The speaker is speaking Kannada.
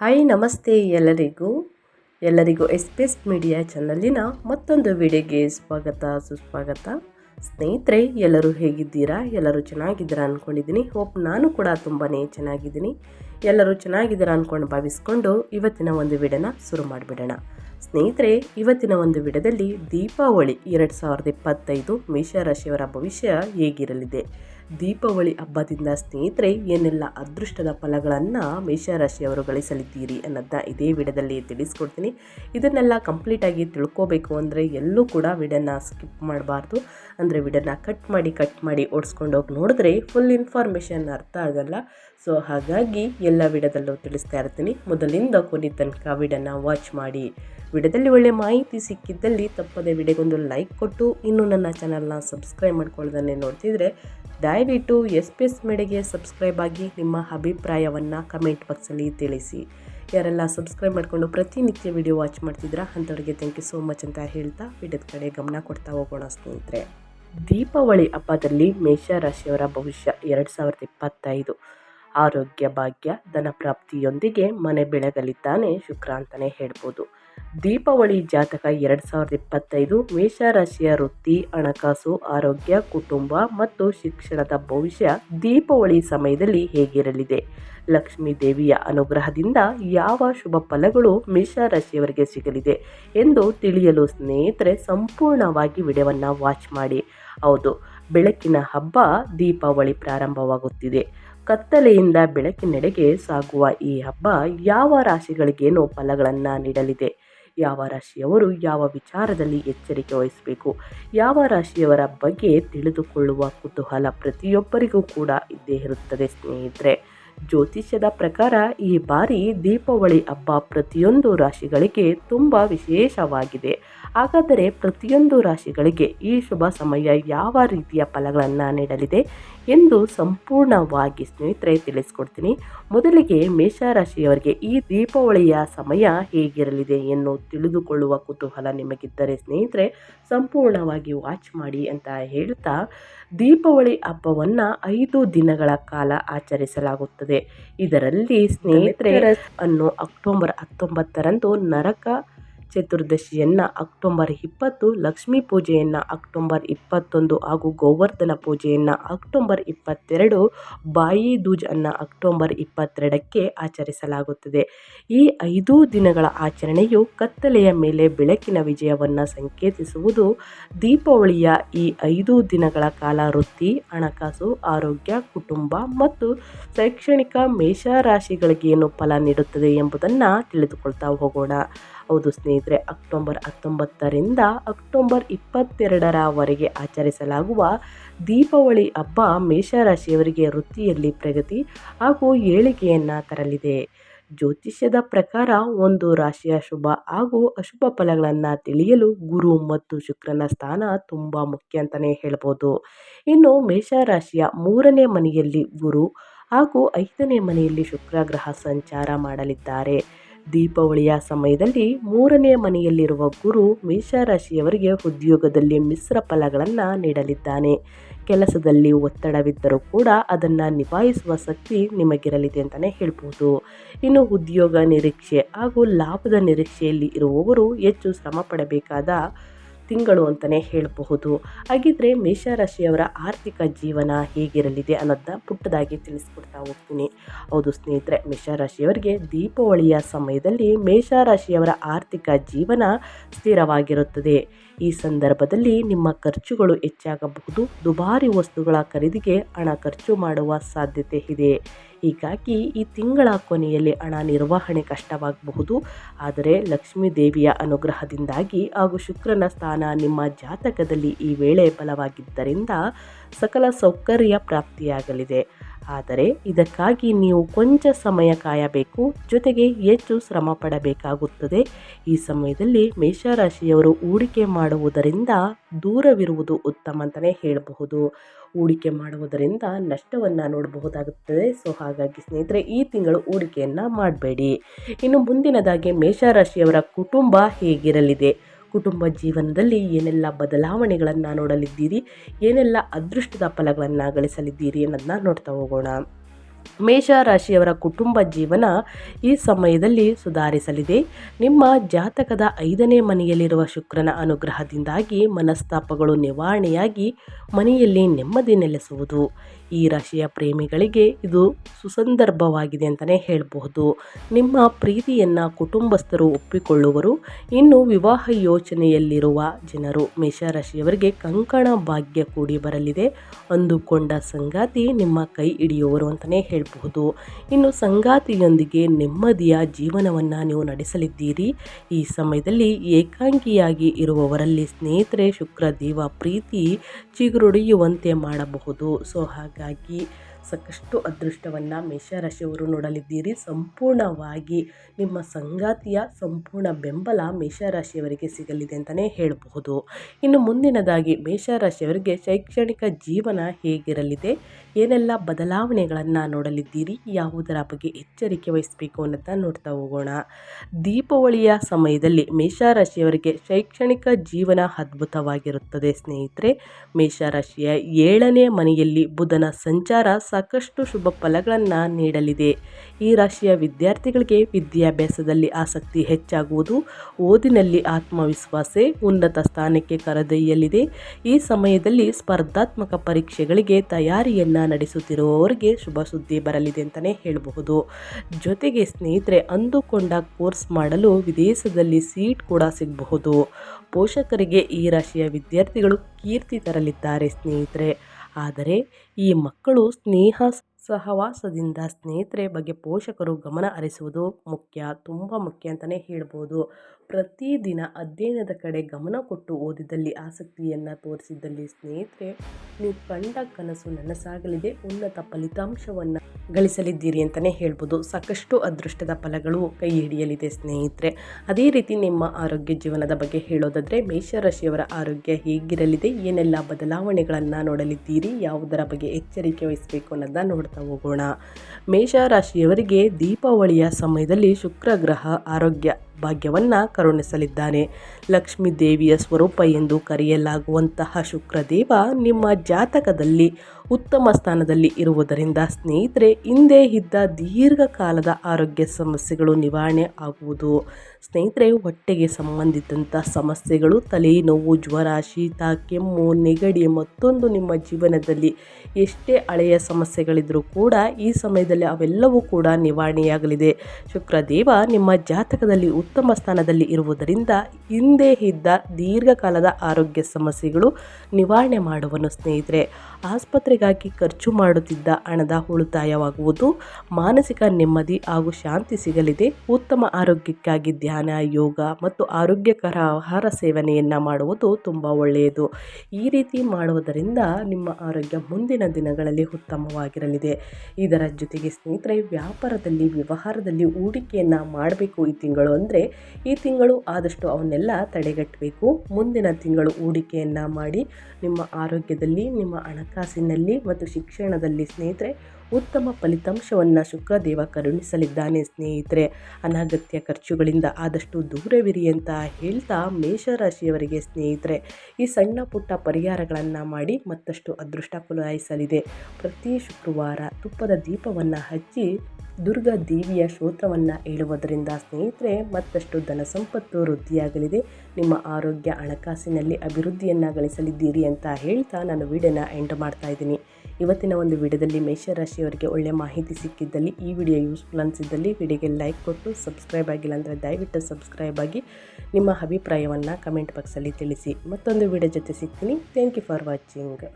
ಹಾಯ್, ನಮಸ್ತೆ ಎಲ್ಲರಿಗೂ. ಎಲ್ಲರಿಗೂ ಎಸ್ಪೆಸ್ ಮೀಡಿಯಾ ಚಾನಲಿನ ಮತ್ತೊಂದು ವಿಡಿಯೋಗೆ ಸ್ವಾಗತ, ಸುಸ್ವಾಗತ. ಸ್ನೇಹಿತರೆ, ಎಲ್ಲರೂ ಹೇಗಿದ್ದೀರಾ? ಎಲ್ಲರೂ ಚೆನ್ನಾಗಿದ್ದೀರಾ ಅಂದ್ಕೊಂಡಿದ್ದೀನಿ ಹೋಪ್ ನಾನು ಕೂಡ ತುಂಬಾ ಚೆನ್ನಾಗಿದ್ದೀನಿ. ಎಲ್ಲರೂ ಚೆನ್ನಾಗಿದ್ದೀರಾ ಅಂದ್ಕೊಂಡು ಭಾವಿಸ್ಕೊಂಡು ಇವತ್ತಿನ ಒಂದು ವಿಡಿಯೋನ ಶುರು ಮಾಡಿಬಿಡೋಣ. ಸ್ನೇಹಿತರೆ, ಇವತ್ತಿನ ಒಂದು ವಿಡಿಯೋದಲ್ಲಿ ದೀಪಾವಳಿ, ಎರಡು ಸಾವಿರದ ಇಪ್ಪತ್ತೈದು ಮೇಷರಾಶಿಯವರ ಭವಿಷ್ಯ ಹೇಗಿರಲಿದೆ? ದೀಪಾವಳಿ ಹಬ್ಬದಿಂದ ಸ್ನೇಹಿತರೆ, ಏನೆಲ್ಲ ಅದೃಷ್ಟದ ಫಲಗಳನ್ನು ಮೇಷರಾಶಿಯವರು ಗಳಿಸಲಿದ್ದೀರಿ ಅನ್ನೋದನ್ನ ಇದೇ ವಿಡಿಯೋದಲ್ಲಿ ತಿಳಿಸ್ಕೊಡ್ತೀನಿ. ಇದನ್ನೆಲ್ಲ ಕಂಪ್ಲೀಟಾಗಿ ತಿಳ್ಕೋಬೇಕು ಅಂದರೆ ಎಲ್ಲೂ ಕೂಡ ವಿಡಿಯೋನ ಸ್ಕಿಪ್ ಮಾಡಬಾರ್ದು. ಅಂದರೆ ವಿಡಿಯೋನ ಕಟ್ ಮಾಡಿ ಕಟ್ ಮಾಡಿ ಓಡಿಸ್ಕೊಂಡು ಹೋಗಿ ನೋಡಿದ್ರೆ ಫುಲ್ ಇನ್ಫಾರ್ಮೇಷನ್ ಅರ್ಥ ಆಗಲ್ಲ. ಸೊ ಹಾಗಾಗಿ ಎಲ್ಲ ವಿಡಿಯೋದಲ್ಲೂ ತಿಳಿಸ್ತಾ ಇರ್ತೀನಿ. ಮೊದಲಿಂದ ಕೊನೆ ತನಕ ವಿಡಿಯೋನ ವಾಚ್ ಮಾಡಿ. ವಿಡಿಯೋದಲ್ಲಿ ಒಳ್ಳೆ ಮಾಹಿತಿ ಸಿಕ್ಕಿದ್ದಲ್ಲಿ ತಪ್ಪದೆ ವಿಡಿಯೋಗೊಂದು ಲೈಕ್ ಕೊಟ್ಟು ಇನ್ನೂ ನನ್ನ ಚಾನಲ್ನ ಸಬ್ಸ್ಕ್ರೈಬ್ ಮಾಡ್ಕೊಳ್ಳೋದನ್ನೇ ನೋಡ್ತಿದ್ರೆ ದಯವಿಟ್ಟು ಎಸ್ ಪಿ ಎಸ್ ಮೇಡೆಗೆ ಸಬ್ಸ್ಕ್ರೈಬ್ ಆಗಿ ನಿಮ್ಮ ಅಭಿಪ್ರಾಯವನ್ನು ಕಮೆಂಟ್ ಬಾಕ್ಸಲ್ಲಿ ತಿಳಿಸಿ. ಯಾರೆಲ್ಲ ಸಬ್ಸ್ಕ್ರೈಬ್ ಮಾಡಿಕೊಂಡು ಪ್ರತಿನಿತ್ಯ ವಿಡಿಯೋ ವಾಚ್ ಮಾಡ್ತಿದ್ರಾ ಅಂಥವ್ರಿಗೆ ಥ್ಯಾಂಕ್ ಯು ಸೋ ಮಚ್ ಅಂತ ಹೇಳ್ತಾ ವಿಡಿಯೋದ ಕಡೆ ಗಮನ ಕೊಡ್ತಾ ಹೋಗೋಣ ಸ್ನೇಹಿತರೆ. ದೀಪಾವಳಿ ಹಬ್ಬದಲ್ಲಿ ಮೇಷರಾಶಿಯವರ ಭವಿಷ್ಯ ಎರಡು ಸಾವಿರದ ಇಪ್ಪತ್ತೈದು. ಆರೋಗ್ಯ ಭಾಗ್ಯ ಧನಪ್ರಾಪ್ತಿಯೊಂದಿಗೆ ಮನೆ ಬೆಳಗಲಿದ್ದಾನೆ ಶುಕ್ರ ಅಂತಲೇ ಹೇಳ್ಬೋದು. ದೀಪಾವಳಿ ಜಾತಕ ಎರಡು ಸಾವಿರದ ಇಪ್ಪತ್ತೈದು, ಮೇಷರಾಶಿಯ ವೃತ್ತಿ, ಹಣಕಾಸು, ಆರೋಗ್ಯ, ಕುಟುಂಬ ಮತ್ತು ಶಿಕ್ಷಣದ ಭವಿಷ್ಯ ದೀಪಾವಳಿ ಸಮಯದಲ್ಲಿ ಹೇಗಿರಲಿದೆ? ಲಕ್ಷ್ಮೀ ದೇವಿಯ ಅನುಗ್ರಹದಿಂದ ಯಾವ ಶುಭ ಫಲಗಳು ಮೇಷರಾಶಿಯವರಿಗೆ ಸಿಗಲಿದೆ ಎಂದು ತಿಳಿಯಲು ಸ್ನೇಹಿತರೆ ಸಂಪೂರ್ಣವಾಗಿ ವಿಡಿಯೋವನ್ನು ವಾಚ್ ಮಾಡಿ. ಹೌದು, ಬೆಳಕಿನ ಹಬ್ಬ ದೀಪಾವಳಿ ಪ್ರಾರಂಭವಾಗುತ್ತಿದೆ. ಕತ್ತಲೆಯಿಂದ ಬೆಳಕಿನೆಡೆಗೆ ಸಾಗುವ ಈ ಹಬ್ಬ ಯಾವ ರಾಶಿಗಳಿಗೇನು ಫಲಗಳನ್ನು ನೀಡಲಿದೆ? ಯಾವ ರಾಶಿಯವರು ಯಾವ ವಿಚಾರದಲ್ಲಿ ಎಚ್ಚರಿಕೆ ವಹಿಸಬೇಕು? ಯಾವ ರಾಶಿಯವರ ಬಗ್ಗೆ ತಿಳಿದುಕೊಳ್ಳುವ ಕುತೂಹಲ ಪ್ರತಿಯೊಬ್ಬರಿಗೂ ಕೂಡ ಇದ್ದೇ ಇರುತ್ತದೆ ಸ್ನೇಹಿತರೆ. ಜ್ಯೋತಿಷ್ಯದ ಪ್ರಕಾರ ಈ ಬಾರಿ ದೀಪಾವಳಿ ಹಬ್ಬ ಪ್ರತಿಯೊಂದು ರಾಶಿಗಳಿಗೆ ತುಂಬ ವಿಶೇಷವಾಗಿದೆ. ಹಾಗಾದರೆ ಪ್ರತಿಯೊಂದು ರಾಶಿಗಳಿಗೆ ಈ ಶುಭ ಸಮಯ ಯಾವ ರೀತಿಯ ಫಲಗಳನ್ನು ನೀಡಲಿದೆ ಎಂದು ಸಂಪೂರ್ಣವಾಗಿ ಸ್ನೇಹಿತರೆ ತಿಳಿಸ್ಕೊಡ್ತೀನಿ. ಮೊದಲಿಗೆ ಮೇಷರಾಶಿಯವರಿಗೆ ಈ ದೀಪಾವಳಿಯ ಸಮಯ ಹೇಗಿರಲಿದೆ ಎಂದು ತಿಳಿದುಕೊಳ್ಳುವ ಕುತೂಹಲ ನಿಮಗಿದ್ದರೆ ಸ್ನೇಹಿತರೆ ಸಂಪೂರ್ಣವಾಗಿ ವಾಚ್ ಮಾಡಿ ಅಂತ ಹೇಳ್ತಾ ದೀಪಾವಳಿ ಹಬ್ಬವನ್ನು ಐದು ದಿನಗಳ ಕಾಲ ಆಚರಿಸಲಾಗುತ್ತದೆ. ಇದರಲ್ಲಿ ಸ್ನೇಹಿತರೆ ಅನ್ನು ಅಕ್ಟೋಬರ್ ಹತ್ತೊಂಬತ್ತರಂದು ನರಕ ಚತುರ್ದಶಿಯನ್ನು ಅಕ್ಟೋಬರ್ ಇಪ್ಪತ್ತು, ಲಕ್ಷ್ಮೀ ಪೂಜೆಯನ್ನು ಅಕ್ಟೋಬರ್ ಇಪ್ಪತ್ತೊಂದು ಹಾಗೂ ಗೋವರ್ಧನ ಪೂಜೆಯನ್ನು ಅಕ್ಟೋಬರ್ ಇಪ್ಪತ್ತೆರಡು, ಬಾಯಿ ದೂಜ್ ಅನ್ನು ಅಕ್ಟೋಬರ್ ಇಪ್ಪತ್ತೆರಡಕ್ಕೆ ಆಚರಿಸಲಾಗುತ್ತದೆ. ಈ ಐದು ದಿನಗಳ ಆಚರಣೆಯು ಕತ್ತಲೆಯ ಮೇಲೆ ಬೆಳಕಿನ ವಿಜಯವನ್ನು ಸಂಕೇತಿಸುವುದು. ದೀಪಾವಳಿಯ ಈ ಐದು ದಿನಗಳ ಕಾಲ ವೃತ್ತಿ, ಹಣಕಾಸು, ಆರೋಗ್ಯ, ಕುಟುಂಬ ಮತ್ತು ಶೈಕ್ಷಣಿಕ ಮೇಷರಾಶಿಗಳಿಗೇನು ಫಲ ನೀಡುತ್ತದೆ ಎಂಬುದನ್ನು ತಿಳಿದುಕೊಳ್ತಾ ಹೋಗೋಣ. ಹೌದು ಸ್ನೇಹಿತರೆ, ಅಕ್ಟೋಬರ್ ಹತ್ತೊಂಬತ್ತರಿಂದ ಅಕ್ಟೋಬರ್ ಇಪ್ಪತ್ತೆರಡರವರೆಗೆ ಆಚರಿಸಲಾಗುವ ದೀಪಾವಳಿ ಹಬ್ಬ ಮೇಷರಾಶಿಯವರಿಗೆ ವೃತ್ತಿಯಲ್ಲಿ ಪ್ರಗತಿ ಹಾಗೂ ಏಳಿಗೆಯನ್ನು ತರಲಿದೆ. ಜ್ಯೋತಿಷ್ಯದ ಪ್ರಕಾರ ಒಂದು ರಾಶಿಯ ಶುಭ ಹಾಗೂ ಅಶುಭ ಫಲಗಳನ್ನು ತಿಳಿಯಲು ಗುರು ಮತ್ತು ಶುಕ್ರನ ಸ್ಥಾನ ತುಂಬ ಮುಖ್ಯ ಅಂತಲೇ ಹೇಳ್ಬೋದು. ಇನ್ನು ಮೇಷರಾಶಿಯ ಮೂರನೇ ಮನೆಯಲ್ಲಿ ಗುರು ಹಾಗೂ ಐದನೇ ಮನೆಯಲ್ಲಿ ಶುಕ್ರ ಗ್ರಹ ಸಂಚಾರ ಮಾಡಲಿದ್ದಾರೆ. ದೀಪಾವಳಿಯ ಸಮಯದಲ್ಲಿ ಮೂರನೇ ಮನೆಯಲ್ಲಿರುವ ಗುರು ಮೇಷರಾಶಿಯವರಿಗೆ ಉದ್ಯೋಗದಲ್ಲಿ ಮಿಶ್ರ ಫಲಗಳನ್ನು ನೀಡಲಿದ್ದಾನೆ. ಕೆಲಸದಲ್ಲಿ ಒತ್ತಡವಿದ್ದರೂ ಕೂಡ ಅದನ್ನು ನಿಭಾಯಿಸುವ ಶಕ್ತಿ ನಿಮಗಿರಲಿದೆ ಅಂತಲೇ ಹೇಳ್ಬೋದು. ಇನ್ನು ಉದ್ಯೋಗ ನಿರೀಕ್ಷೆ ಹಾಗೂ ಲಾಭದ ನಿರೀಕ್ಷೆಯಲ್ಲಿ ಇರುವವರು ಹೆಚ್ಚು ಶ್ರಮ ಪಡಬೇಕಾದ ತಿಂಗಳು ಅಂತಲೇ ಹೇಳಬಹುದು. ಹಾಗಿದ್ರೆ ಮೇಷರಾಶಿಯವರ ಆರ್ಥಿಕ ಜೀವನ ಹೇಗಿರಲಿದೆ ಅನ್ನೋದನ್ನ ಪುಟ್ಟದಾಗಿ ತಿಳಿಸ್ಕೊಡ್ತಾ ಹೋಗ್ತೀನಿ. ಹೌದು ಸ್ನೇಹಿತರೆ ಮೇಷರಾಶಿಯವರಿಗೆ ದೀಪಾವಳಿಯ ಸಮಯದಲ್ಲಿ ಮೇಷರಾಶಿಯವರ ಆರ್ಥಿಕ ಜೀವನ ಸ್ಥಿರವಾಗಿರುತ್ತದೆ. ಈ ಸಂದರ್ಭದಲ್ಲಿ ನಿಮ್ಮ ಖರ್ಚುಗಳು ಹೆಚ್ಚಾಗಬಹುದು. ದುಬಾರಿ ವಸ್ತುಗಳ ಖರೀದಿಗೆ ಹಣ ಖರ್ಚು ಮಾಡುವ ಸಾಧ್ಯತೆ ಇದೆ. ಹೀಗಾಗಿ ಈ ತಿಂಗಳ ಕೊನೆಯಲ್ಲಿ ಹಣ ನಿರ್ವಹಣೆ ಕಷ್ಟವಾಗಬಹುದು. ಆದರೆ ಲಕ್ಷ್ಮೀ ದೇವಿಯ ಅನುಗ್ರಹದಿಂದಾಗಿ ಹಾಗೂ ಶುಕ್ರನ ಸ್ಥಾನ ನಿಮ್ಮ ಜಾತಕದಲ್ಲಿ ಈ ವೇಳೆ ಬಲವಾಗಿದ್ದರಿಂದ ಸಕಲ ಸೌಕರ್ಯ ಪ್ರಾಪ್ತಿಯಾಗಲಿದೆ. ಆದರೆ ಇದಕ್ಕಾಗಿ ನೀವು ಕೊಂಚ ಸಮಯ ಕಾಯಬೇಕು, ಜೊತೆಗೆ ಹೆಚ್ಚು ಶ್ರಮ ಪಡಬೇಕಾಗುತ್ತದೆ. ಈ ಸಮಯದಲ್ಲಿ ಮೇಷರಾಶಿಯವರು ಹೂಡಿಕೆ ಮಾಡುವುದರಿಂದ ದೂರವಿರುವುದು ಉತ್ತಮ ಅಂತಲೇ ಹೇಳಬಹುದು. ಹೂಡಿಕೆ ಮಾಡುವುದರಿಂದ ನಷ್ಟವನ್ನು ನೋಡಬಹುದಾಗುತ್ತದೆ. ಸೊ, ಹಾಗಾಗಿ ಸ್ನೇಹಿತರೆ, ಈ ತಿಂಗಳು ಹೂಡಿಕೆಯನ್ನು ಮಾಡಬೇಡಿ. ಇನ್ನು ಮುಂದಿನದಾಗಿ ಮೇಷರಾಶಿಯವರ ಕುಟುಂಬ ಹೇಗಿರಲಿದೆ? ಕುಟುಂಬ ಜೀವನದಲ್ಲಿ ಏನೆಲ್ಲ ಬದಲಾವಣೆಗಳನ್ನು ನೋಡಲಿದ್ದೀರಿ? ಏನೆಲ್ಲ ಅದೃಷ್ಟದ ಫಲಗಳನ್ನು ಗಳಿಸಲಿದ್ದೀರಿ ಅನ್ನೋದನ್ನ ನೋಡ್ತಾ ಹೋಗೋಣ. ಮೇಷರಾಶಿಯವರ ಕುಟುಂಬ ಜೀವನ ಈ ಸಮಯದಲ್ಲಿ ಸುಧಾರಿಸಲಿದೆ. ನಿಮ್ಮ ಜಾತಕದ ಐದನೇ ಮನೆಯಲ್ಲಿರುವ ಶುಕ್ರನ ಅನುಗ್ರಹದಿಂದಾಗಿ ಮನಸ್ತಾಪಗಳು ನಿವಾರಣೆಯಾಗಿ ಮನೆಯಲ್ಲಿ ನೆಮ್ಮದಿ ನೆಲೆಸುವುದು. ಈ ರಾಶಿಯ ಪ್ರೇಮಿಗಳಿಗೆ ಇದು ಸುಸಂದರ್ಭವಾಗಿದೆ ಅಂತಲೇ ಹೇಳಬಹುದು. ನಿಮ್ಮ ಪ್ರೀತಿಯನ್ನು ಕುಟುಂಬಸ್ಥರು ಒಪ್ಪಿಕೊಳ್ಳುವರು. ಇನ್ನು ವಿವಾಹ ಯೋಚನೆಯಲ್ಲಿರುವ ಜನರು ಮೇಷರಾಶಿಯವರಿಗೆ ಕಂಕಣ ಭಾಗ್ಯ ಕೂಡಿ ಬರಲಿದೆ. ಅಂದುಕೊಂಡ ಸಂಗಾತಿ ನಿಮ್ಮ ಕೈ ಹಿಡಿಯುವರು ಅಂತಲೇ ಹೇಳಬಹುದು ಇನ್ನು ಸಂಗಾತಿಯೊಂದಿಗೆ ನೆಮ್ಮದಿಯ ಜೀವನವನ್ನು ನೀವು ನಡೆಸಲಿದ್ದೀರಿ. ಈ ಸಮಯದಲ್ಲಿ ಏಕಾಂಗಿಯಾಗಿ ಇರುವವರಲ್ಲಿ ಸ್ನೇಹಿತರೆ ಶುಕ್ರ ದೇವ ಪ್ರೀತಿ ಚಿಗುರುಡಿಯುವಂತೆ ಮಾಡಬಹುದು. ಸೊ ಹಾಗಾಗಿ ಸಾಕಷ್ಟು ಅದೃಷ್ಟವನ್ನು ಮೇಷರಾಶಿಯವರು ನೋಡಲಿದ್ದೀರಿ. ಸಂಪೂರ್ಣವಾಗಿ ನಿಮ್ಮ ಸಂಗಾತಿಯ ಸಂಪೂರ್ಣ ಬೆಂಬಲ ಮೇಷರಾಶಿಯವರಿಗೆ ಸಿಗಲಿದೆ ಅಂತಲೇ ಹೇಳಬಹುದು. ಇನ್ನು ಮುಂದಿನದಾಗಿ ಮೇಷರಾಶಿಯವರಿಗೆ ಶೈಕ್ಷಣಿಕ ಜೀವನ ಹೇಗಿರಲಿದೆ? ಏನೆಲ್ಲ ಬದಲಾವಣೆಗಳನ್ನು ನೋಡಲಿದ್ದೀರಿ? ಯಾವುದರ ಬಗ್ಗೆ ಎಚ್ಚರಿಕೆ ವಹಿಸಬೇಕು ಅನ್ನೋದನ್ನ ನೋಡ್ತಾ ಹೋಗೋಣ. ದೀಪಾವಳಿಯ ಸಮಯದಲ್ಲಿ ಮೇಷರಾಶಿಯವರಿಗೆ ಶೈಕ್ಷಣಿಕ ಜೀವನ ಅದ್ಭುತವಾಗಿರುತ್ತದೆ ಸ್ನೇಹಿತರೆ. ಮೇಷರಾಶಿಯ ಏಳನೇ ಮನೆಯಲ್ಲಿ ಬುಧನ ಸಂಚಾರ ಸಾಕಷ್ಟು ಶುಭ ಫಲಗಳನ್ನು ನೀಡಲಿದೆ. ಈ ರಾಶಿಯ ವಿದ್ಯಾರ್ಥಿಗಳಿಗೆ ವಿದ್ಯಾಭ್ಯಾಸದಲ್ಲಿ ಆಸಕ್ತಿ ಹೆಚ್ಚಾಗುವುದು, ಓದಿನಲ್ಲಿ ಆತ್ಮವಿಶ್ವಾಸ ಉನ್ನತ ಸ್ಥಾನಕ್ಕೆ ಕರೆದೊಯ್ಯಲಿದೆ. ಈ ಸಮಯದಲ್ಲಿ ಸ್ಪರ್ಧಾತ್ಮಕ ಪರೀಕ್ಷೆಗಳಿಗೆ ತಯಾರಿಯನ್ನು ನಡೆಸುತ್ತಿರುವವರಿಗೆ ಶುಭ ಸುದ್ದಿ ಬರಲಿದೆ ಅಂತಲೇ ಹೇಳಬಹುದು. ಜೊತೆಗೆ ಸ್ನೇಹಿತರೆ, ಅಂದುಕೊಂಡ ಕೋರ್ಸ್ ಮಾಡಲು ವಿದೇಶದಲ್ಲಿ ಸೀಟ್ ಕೂಡ ಸಿಗಬಹುದು. ಪೋಷಕರಿಗೆ ಈ ರಾಶಿಯ ವಿದ್ಯಾರ್ಥಿಗಳು ಕೀರ್ತಿ ತರಲಿದ್ದಾರೆ ಸ್ನೇಹಿತರೆ. ಆದರೆ ಈ ಮಕ್ಕಳು ಸ್ನೇಹ ಸಹವಾಸದಿಂದ ಸ್ನೇಹಿತರೆ ಬಗ್ಗೆ ಪೋಷಕರು ಗಮನ ಹರಿಸುವುದು ಮುಖ್ಯ, ತುಂಬ ಮುಖ್ಯ ಅಂತಲೇ ಹೇಳ್ಬೋದು. ಪ್ರತಿದಿನ ಅಧ್ಯಯನದ ಕಡೆ ಗಮನ ಕೊಟ್ಟು ಓದಿದಲ್ಲಿ ಆಸಕ್ತಿಯನ್ನು ತೋರಿಸಿದ್ದಲ್ಲಿ ಸ್ನೇಹಿತರೆ, ನೀವು ಕಂಡ ಕನಸು ನನಸಾಗಲಿದೆ. ಉನ್ನತ ಫಲಿತಾಂಶವನ್ನು ಗಳಿಸಲಿದ್ದೀರಿ ಅಂತಲೇ ಹೇಳ್ಬೋದು. ಸಾಕಷ್ಟು ಅದೃಷ್ಟದ ಫಲಗಳು ಕೈ ಹಿಡಿಯಲಿದೆ ಸ್ನೇಹಿತರೆ. ಅದೇ ರೀತಿ ನಿಮ್ಮ ಆರೋಗ್ಯ ಜೀವನದ ಬಗ್ಗೆ ಹೇಳೋದಾದರೆ ಮೇಷರಾಶಿಯವರ ಆರೋಗ್ಯ ಹೇಗಿರಲಿದೆ, ಏನೆಲ್ಲ ಬದಲಾವಣೆಗಳನ್ನು ನೋಡಲಿದ್ದೀರಿ, ಯಾವುದರ ಬಗ್ಗೆ ಎಚ್ಚರಿಕೆ ವಹಿಸಬೇಕು ಅನ್ನೋದನ್ನ ನೋಡ್ತಾ ಹೋಗೋಣ. ಮೇಷರಾಶಿಯವರಿಗೆ ದೀಪಾವಳಿಯ ಸಮಯದಲ್ಲಿ ಶುಕ್ರ ಗ್ರಹ ಆರೋಗ್ಯ ಭಾಗ್ಯವನ್ನು ಕರುಣಿಸಲಿದ್ದಾನೆ. ಲಕ್ಷ್ಮೀ ದೇವಿಯ ಸ್ವರೂಪ ಎಂದು ಕರೆಯಲಾಗುವಂತಹ ಶುಕ್ರದೇವ ನಿಮ್ಮ ಜಾತಕದಲ್ಲಿ ಉತ್ತಮ ಸ್ಥಾನದಲ್ಲಿ ಇರುವುದರಿಂದ ಸ್ನೇಹಿತರೆ, ಹಿಂದೆ ಇದ್ದ ದೀರ್ಘಕಾಲದ ಆರೋಗ್ಯ ಸಮಸ್ಯೆಗಳು ನಿವಾರಣೆ ಆಗುವುದು. ಸ್ನೇಹಿತರೆ, ಹೊಟ್ಟೆಗೆ ಸಂಬಂಧಿಸಿದಂಥ ಸಮಸ್ಯೆಗಳು, ತಲೆನೋವು ಜ್ವರ ಶೀತ ಕೆಮ್ಮು, ನೆಗಡಿ ಮತ್ತೊಂದು ನಿಮ್ಮ ಜೀವನದಲ್ಲಿ ಎಷ್ಟೇ ಹಳೆಯ ಸಮಸ್ಯೆಗಳಿದ್ದರೂ ಕೂಡ ಈ ಸಮಯದಲ್ಲಿ ಅವೆಲ್ಲವೂ ಕೂಡ ನಿವಾರಣೆಯಾಗಲಿದೆ. ಶುಕ್ರದೇವ ನಿಮ್ಮ ಜಾತಕದಲ್ಲಿ ಉತ್ತಮ ಸ್ಥಾನದಲ್ಲಿ ಇರುವುದರಿಂದ ಹಿಂದೆ ಇದ್ದ ದೀರ್ಘಕಾಲದ ಆರೋಗ್ಯ ಸಮಸ್ಯೆಗಳು ನಿವಾರಣೆ ಮಾಡುವನು ಸ್ನೇಹಿತರೆ. ಆಸ್ಪತ್ರೆಗಾಗಿ ಖರ್ಚು ಮಾಡುತ್ತಿದ್ದ ಹಣದ ಉಳಿತಾಯವಾಗುವುದು, ಮಾನಸಿಕ ನೆಮ್ಮದಿ ಹಾಗೂ ಶಾಂತಿ ಸಿಗಲಿದೆ. ಉತ್ತಮ ಆರೋಗ್ಯಕ್ಕಾಗಿ ಧ್ಯಾನ, ಯೋಗ ಮತ್ತು ಆರೋಗ್ಯಕರ ಆಹಾರ ಸೇವನೆಯನ್ನು ಮಾಡುವುದು ತುಂಬ ಒಳ್ಳೆಯದು. ಈ ರೀತಿ ಮಾಡುವುದರಿಂದ ನಿಮ್ಮ ಆರೋಗ್ಯ ಮುಂದಿನ ದಿನಗಳಲ್ಲಿ ಉತ್ತಮವಾಗಿರಲಿದೆ. ಇದರ ಜೊತೆಗೆ ಸ್ನೇಹಿತರೆ, ವ್ಯಾಪಾರದಲ್ಲಿ, ವ್ಯವಹಾರದಲ್ಲಿ ಹೂಡಿಕೆಯನ್ನು ಮಾಡಬೇಕು ಈ ತಿಂಗಳು ಅಂದರೆ ಈ ತಿಂಗಳು ಆದಷ್ಟು ಅವನ್ನೆಲ್ಲ ತಡೆಗಟ್ಟಬೇಕು. ಮುಂದಿನ ತಿಂಗಳು ಹೂಡಿಕೆಯನ್ನು ಮಾಡಿ ನಿಮ್ಮ ಆರೋಗ್ಯದಲ್ಲಿ, ನಿಮ್ಮ ಹಣಕಾಸಿನಲ್ಲಿ ಮತ್ತು ಶಿಕ್ಷಣದಲ್ಲಿ ಸ್ನೇಹಿತರೆ ಉತ್ತಮ ಫಲಿತಾಂಶವನ್ನು ಶುಕ್ರದೇವ ಕರುಣಿಸಲಿದ್ದಾನೆ ಸ್ನೇಹಿತರೆ. ಅನಗತ್ಯ ಖರ್ಚುಗಳಿಂದ ಆದಷ್ಟು ದೂರವಿರಿ ಅಂತ ಹೇಳ್ತಾ ಮೇಷರಾಶಿಯವರಿಗೆ ಸ್ನೇಹಿತರೆ, ಈ ಸಣ್ಣ ಪುಟ್ಟ ಪರಿಹಾರಗಳನ್ನು ಮಾಡಿ ಮತ್ತಷ್ಟು ಅದೃಷ್ಟ ಕುಲಾಯಿಸಲಿದೆ ಪ್ರತಿ ಶುಕ್ರವಾರ ತುಪ್ಪದ ದೀಪವನ್ನು ಹಚ್ಚಿ ದುರ್ಗಾ ದೇವಿಯ ಸ್ತೋತ್ರವನ್ನು ಹೇಳುವುದರಿಂದ ಸ್ನೇಹಿತರೆ, ಮತ್ತಷ್ಟು ಧನ ಸಂಪತ್ತು ವೃದ್ಧಿಯಾಗಲಿದೆ. ನಿಮ್ಮ ಆರೋಗ್ಯ ಹಣಕಾಸಿನಲ್ಲಿ ಅಭಿವೃದ್ಧಿಯನ್ನು ಗಳಿಸಲಿದ್ದೀರಿ ಅಂತ ಹೇಳ್ತಾ ನಾನು ವಿಡಿಯೋನ ಎಂಡ್ ಮಾಡ್ತಾ ಇದ್ದೀನಿ. ಇವತ್ತಿನ ಒಂದು ವಿಡಿಯೋದಲ್ಲಿ ಮೇಷರಾಶಿಯವರಿಗೆ ಒಳ್ಳೆಯ ಮಾಹಿತಿ ಸಿಕ್ಕಿದ್ದಲ್ಲಿ ಈ ವಿಡಿಯೋ ಯೂಸ್ಫುಲ್ ಅನಿಸಿದ್ದಲ್ಲಿ ವಿಡಿಯೋಗೆ ಲೈಕ್ ಕೊಟ್ಟು ಸಬ್ಸ್ಕ್ರೈಬ್ ಆಗಿಲ್ಲ ಅಂದರೆ ದಯವಿಟ್ಟು ಸಬ್ಸ್ಕ್ರೈಬ್ ಆಗಿ ನಿಮ್ಮ ಅಭಿಪ್ರಾಯವನ್ನು ಕಮೆಂಟ್ ಬಾಕ್ಸಲ್ಲಿ ತಿಳಿಸಿ. ಮತ್ತೊಂದು ವಿಡಿಯೋ ಜೊತೆ ಸಿಗ್ತೀನಿ. Thank you for watching